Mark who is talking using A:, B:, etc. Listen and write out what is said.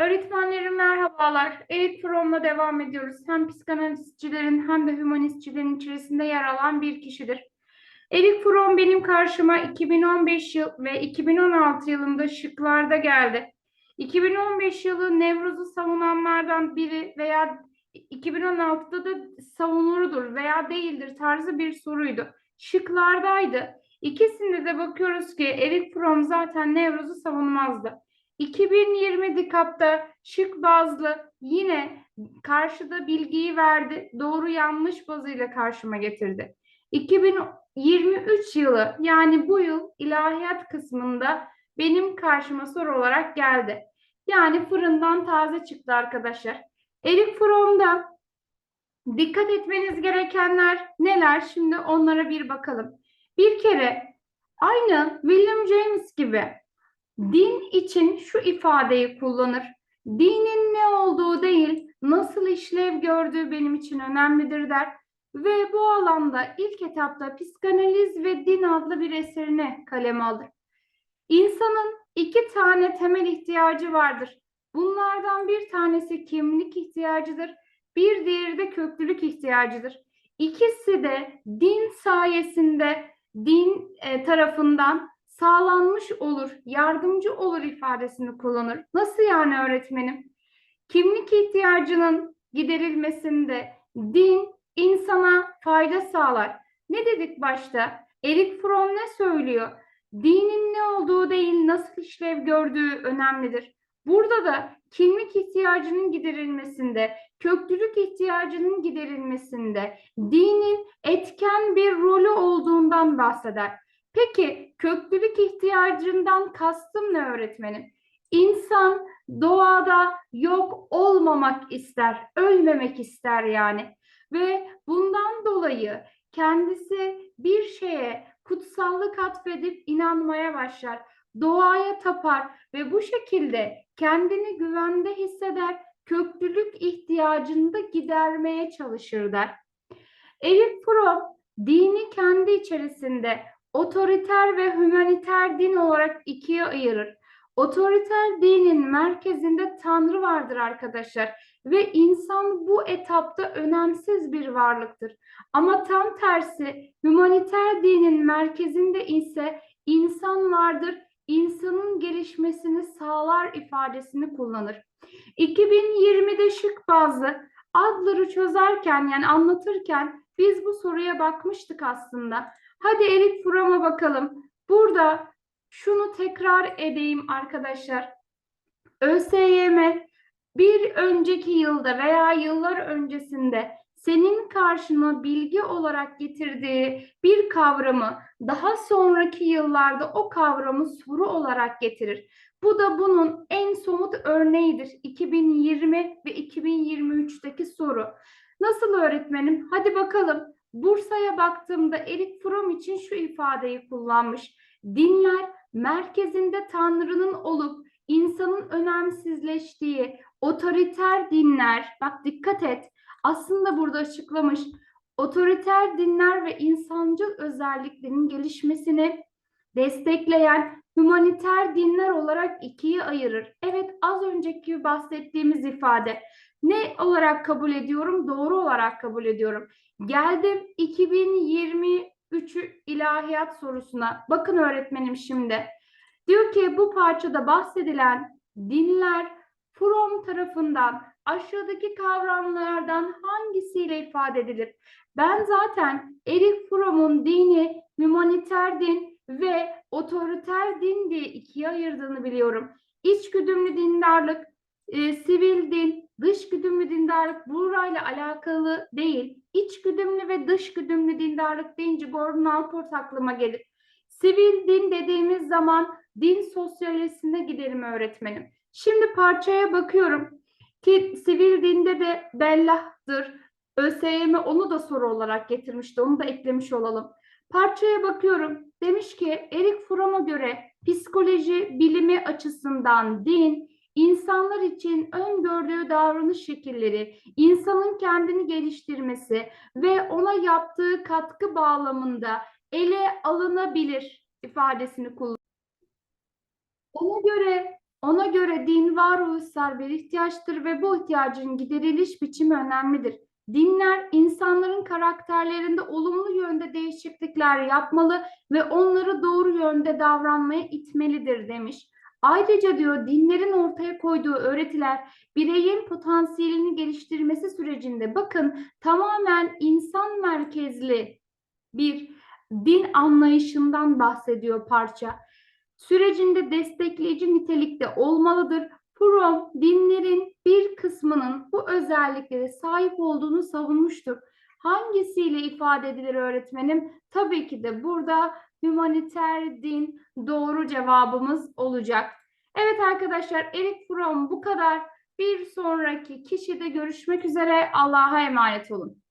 A: Öğretmenlerim merhabalar. Eğit From'la devam ediyoruz. Hem psikanalistçilerin hem de hümanistçilerin içerisinde yer alan bir kişidir. Erik Fromm benim karşıma 2015 yıl ve 2016 yılında şıklarda geldi. 2015 yılı Nevruz'u savunanlardan biri veya 2016'da da savunurudur veya değildir tarzı bir soruydu. Şıklardaydı. İkisinde de bakıyoruz ki Erik Fromm zaten Nevruz'u savunmazdı. 2020 DİKAP'ta şık bazlı yine karşıda bilgiyi verdi. Doğru yanlış bazıyla karşıma getirdi. 2023 yılı yani bu yıl ilahiyat kısmında benim karşıma soru olarak geldi. Yani fırından taze çıktı arkadaşlar. Erik Fromm'da dikkat etmeniz gerekenler neler? Şimdi onlara bir bakalım. Bir kere aynı William James gibi din için şu ifadeyi kullanır. Dinin ne olduğu değil, nasıl işlev gördüğü benim için önemlidir der. Ve bu alanda ilk etapta Psikanaliz ve Din adlı bir eserini kaleme alır. İnsanın iki tane temel ihtiyacı vardır. Bunlardan bir tanesi kimlik ihtiyacıdır, bir diğeri de köklülük ihtiyacıdır. İkisi de din sayesinde, din e, tarafından sağlanmış olur, yardımcı olur ifadesini kullanır. Nasıl yani öğretmenim? Kimlik ihtiyacının giderilmesinde din insana fayda sağlar. Ne dedik başta? Erik Fromm ne söylüyor? Dinin ne olduğu değil, nasıl işlev gördüğü önemlidir. Burada da kimlik ihtiyacının giderilmesinde, köklülük ihtiyacının giderilmesinde dinin etken bir rolü olduğundan bahseder. Peki köklülük ihtiyacından kastım ne öğretmenim? İnsan doğada yok olmamak ister, ölmemek ister yani. Ve bundan dolayı kendisi bir şeye kutsallık atfedip inanmaya başlar. Doğaya tapar ve bu şekilde kendini güvende hisseder, köklülük ihtiyacını da gidermeye çalışır der. Erik Fromm dini kendi içerisinde otoriter ve hümaniter din olarak ikiye ayırır. Otoriter dinin merkezinde Tanrı vardır arkadaşlar ve insan bu etapta önemsiz bir varlıktır. Ama tam tersi hümaniter dinin merkezinde ise insan vardır, insanın gelişmesini sağlar ifadesini kullanır. 2020'de şık bazı adları çözerken yani anlatırken biz bu soruya bakmıştık aslında. Hadi Erik Fromm'a bakalım. Burada şunu tekrar edeyim arkadaşlar. ÖSYM bir önceki yılda veya yıllar öncesinde senin karşına bilgi olarak getirdiği bir kavramı daha sonraki yıllarda o kavramı soru olarak getirir. Bu da bunun en somut örneğidir. 2020 ve 2023'teki soru. Nasıl öğretmenim? Hadi bakalım. Bursa'ya baktığımda Erik Fromm için şu ifadeyi kullanmış. Dinler merkezinde Tanrı'nın olup insanın önemsizleştiği otoriter dinler, bak dikkat et, aslında burada açıklamış, otoriter dinler ve insancıl özelliklerin gelişmesini destekleyen humaniter dinler olarak ikiye ayırır. Evet az önceki bahsettiğimiz ifade ne olarak kabul ediyorum? Doğru olarak kabul ediyorum. Geldim 2023 ilahiyat sorusuna. Bakın öğretmenim şimdi. Diyor ki bu parçada bahsedilen dinler Fromm tarafından aşağıdaki kavramlardan hangisiyle ifade edilir? Ben zaten Erik Fromm'un dini humaniter din ve otoriter din diye ikiye ayırdığını biliyorum. İçgüdümlü dindarlık, e, sivil din, dış güdümlü dindarlık burayla alakalı değil. İç güdümlü ve dış güdümlü dindarlık deyince Gordon Allport aklıma gelir. Sivil din dediğimiz zaman din sosyolojisine gidelim öğretmenim. Şimdi parçaya bakıyorum ki sivil dinde de bellahdır. ÖSYM onu da soru olarak getirmişti. Onu da eklemiş olalım. Parçaya bakıyorum. Demiş ki Erik Fromm'a göre psikoloji bilimi açısından din insanlar için öngördüğü davranış şekilleri, insanın kendini geliştirmesi ve ona yaptığı katkı bağlamında ele alınabilir ifadesini kullanıyor. Ona göre Ona göre din varoluşsal bir ihtiyaçtır ve bu ihtiyacın gideriliş biçimi önemlidir. Dinler insanların karakterlerinde olumlu yönde değişiklikler yapmalı ve onları doğru yönde davranmaya itmelidir demiş. Ayrıca diyor dinlerin ortaya koyduğu öğretiler bireyin potansiyelini geliştirmesi sürecinde bakın tamamen insan merkezli bir din anlayışından bahsediyor parça. Sürecinde destekleyici nitelikte olmalıdır. Fromm dinlerin bir kısmının bu özelliklere sahip olduğunu savunmuştur. Hangisiyle ifade edilir öğretmenim? Tabii ki de burada hümaniter din doğru cevabımız olacak. Evet arkadaşlar Erik Fromm bu kadar. Bir sonraki kişide görüşmek üzere. Allah'a emanet olun.